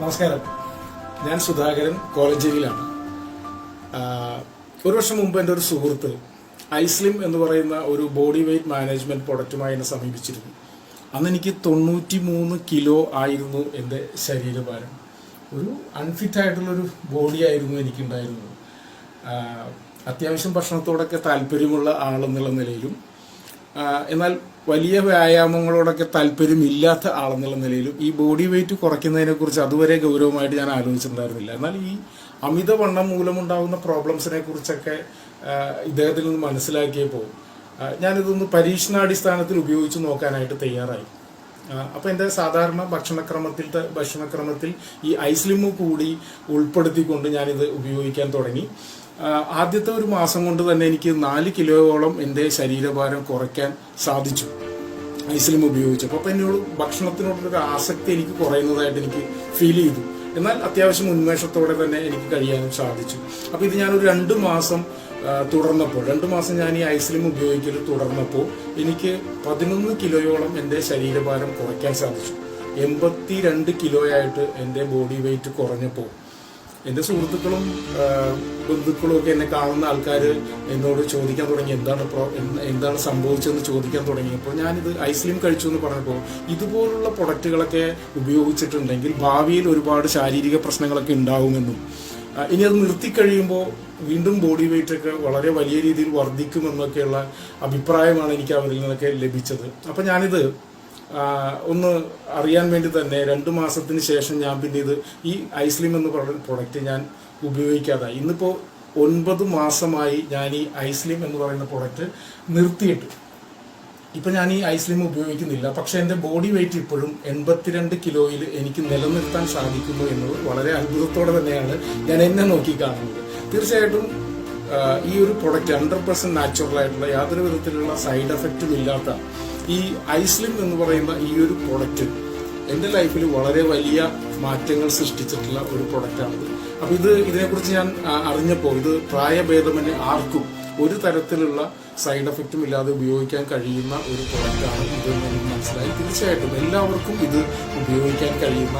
നമസ്കാരം. ഞാൻ സുധാകരൻ കോളഞ്ചേരിയിലാണ് ഒരു വർഷം മുമ്പ് എന്റെ ഒരു സുഹൃത്ത് ഐസ്ലിം എന്ന് പറയുന്ന ഒരു ബോഡി വെയ്റ്റ് മാനേജ്മെന്റ് പ്രൊഡക്റ്റുമായി എന്നെ സമീപിച്ചിരുന്നു. അന്ന് എനിക്ക് തൊണ്ണൂറ്റി മൂന്ന് കിലോ ആയിരുന്നു എന്റെ ശരീരഭാരം. ഒരു അൺഫിറ്റ് ആയിട്ടുള്ളൊരു ബോഡി ആയിരുന്നു എനിക്കുണ്ടായിരുന്നത്. അത്യാവശ്യം ഭക്ഷണത്തോടൊക്കെ താല്പര്യമുള്ള ആളെന്നുള്ള നിലയിലും എന്നാൽ വലിയ വ്യായാമങ്ങളോടൊക്കെ താല്പര്യമില്ലാത്ത ആളെന്നുള്ള നിലയിലും ഈ ബോഡി വെയിറ്റ് കുറയ്ക്കുന്നതിനെ കുറിച്ച് അതുവരെ ഗൗരവമായിട്ട് ഞാൻ ആലോചിച്ചിട്ടുണ്ടായിരുന്നില്ല. എന്നാൽ ഈ അമിതവണ്ണം മൂലമുണ്ടാകുന്ന പ്രോബ്ലംസിനെ കുറിച്ചൊക്കെ ഇദ്ദേഹത്തിൽ നിന്ന് മനസ്സിലാക്കിയപ്പോൾ ഞാനിതൊന്ന് പരീക്ഷണാടിസ്ഥാനത്തിൽ ഉപയോഗിച്ച് നോക്കാനായിട്ട് തയ്യാറായി. ആഹ് അപ്പൊ എന്റെ സാധാരണ ഭക്ഷണക്രമത്തിലത്തെ ഭക്ഷണക്രമത്തിൽ ഈ ഐസ്ലിമ് കൂടി ഉൾപ്പെടുത്തിക്കൊണ്ട് ഞാനിത് ഉപയോഗിക്കാൻ തുടങ്ങി. ആദ്യത്തെ ഒരു മാസം കൊണ്ട് തന്നെ എനിക്ക് നാല് കിലോയോളം എന്റെ ശരീരഭാരം കുറയ്ക്കാൻ സാധിച്ചു ഐസ്ലിം ഉപയോഗിച്ചപ്പോൾ. അപ്പം എന്നോട് ഭക്ഷണത്തിനോടൊരു ആസക്തി എനിക്ക് കുറയുന്നതായിട്ട് എനിക്ക് ഫീൽ ചെയ്തു. എന്നാൽ അത്യാവശ്യം ഉന്മേഷത്തോടെ തന്നെ എനിക്ക് കഴിയാനും സാധിച്ചു. അപ്പോൾ ഇത് ഞാനൊരു രണ്ട് മാസം തുടർന്നപ്പോൾ. രണ്ട് മാസം ഞാൻ ഈ ഐസ്ലിം ഉപയോഗിക്കൽ തുടർന്നപ്പോൾ എനിക്ക് പതിനൊന്ന് കിലോയോളം എന്റെ ശരീരഭാരം കുറയ്ക്കാൻ സാധിച്ചു. എൺപത്തി രണ്ട് കിലോയായിട്ട് എന്റെ ബോഡി വെയിറ്റ് കുറഞ്ഞപ്പോൾ. എന്റെ സുഹൃത്തുക്കളും ബന്ധുക്കളും ഒക്കെ എന്നെ കാണുന്ന ആൾക്കാർ എന്നോട് ചോദിക്കാൻ തുടങ്ങി എന്താണ് എന്താണ് സംഭവിച്ചതെന്ന് ചോദിക്കാൻ തുടങ്ങിയപ്പോൾ ഞാനിത് ഐസ്ലിം കഴിച്ചു എന്ന് പറഞ്ഞപ്പോൾ ഇതുപോലുള്ള പ്രൊഡക്റ്റുകളൊക്കെ ഉപയോഗിച്ചിട്ടുണ്ടെങ്കിൽ ഭാവിയിൽ ഒരുപാട് ശാരീരിക പ്രശ്നങ്ങളൊക്കെ ഉണ്ടാവുമെന്നും ഇനി അത് നിർത്തിക്കഴിയുമ്പോൾ വീണ്ടും ബോഡി വെയിറ്റ് ഒക്കെ വളരെ വലിയ രീതിയിൽ വർദ്ധിക്കുമെന്നൊക്കെയുള്ള അഭിപ്രായമാണ് എനിക്ക് അവരിൽ നിന്നൊക്കെ ലഭിച്ചത്. അപ്പം ഞാനിത് ഒന്ന് അറിയാൻ വേണ്ടി തന്നെ രണ്ട് മാസത്തിന് ശേഷം ഞാൻ പിന്നെ ഇത് ഈ ഐസ്ലിം എന്ന് പറയുന്ന പ്രൊഡക്റ്റ് ഞാൻ ഉപയോഗിക്കാതായി. ഇന്നിപ്പോൾ ഒൻപത് മാസമായി ഞാൻ ഈ ഐസ്ലിം എന്ന് പറയുന്ന പ്രൊഡക്റ്റ് നിർത്തിയിട്ട് ഇപ്പം ഞാൻ ഈ ഐസ്ലിം ഉപയോഗിക്കുന്നില്ല. പക്ഷേ എന്റെ ബോഡി വെയിറ്റ് ഇപ്പോഴും എൺപത്തിരണ്ട് കിലോയിൽ എനിക്ക് നിലനിർത്താൻ സാധിക്കുന്നു എന്നത് വളരെ അത്ഭുതത്തോടെ തന്നെയാണ് ഞാൻ എന്നെ നോക്കി കാണുന്നത്. തീർച്ചയായിട്ടും ഈ ഒരു പ്രൊഡക്റ്റ് ഹൺഡ്രഡ് പെർസെന്റ് നാച്ചുറൽ ആയിട്ടുള്ള യാതൊരു വിധത്തിലുള്ള സൈഡ് എഫക്റ്റും ഇല്ലാത്ത ഈ ഐസ്ലിം എന്ന് പറയുന്ന ഈ ഒരു പ്രൊഡക്റ്റ് എന്റെ ലൈഫിൽ വളരെ വലിയ മാറ്റങ്ങൾ സൃഷ്ടിച്ചിട്ടുള്ള ഒരു പ്രൊഡക്റ്റാണിത് അപ്പോൾ ഇത് ഇതിനെക്കുറിച്ച് ഞാൻ അറിഞ്ഞപ്പോൾ ഇത് പ്രായഭേദമന്യേ ആർക്കും ഒരു തരത്തിലുള്ള സൈഡ് എഫക്റ്റും ഇല്ലാതെ ഉപയോഗിക്കാൻ കഴിയുന്ന ഒരു പ്രോഡക്റ്റാണ് ഇത് എന്ന് എനിക്ക് മനസ്സിലായി. തീർച്ചയായിട്ടും എല്ലാവർക്കും ഇത് ഉപയോഗിക്കാൻ കഴിയുന്ന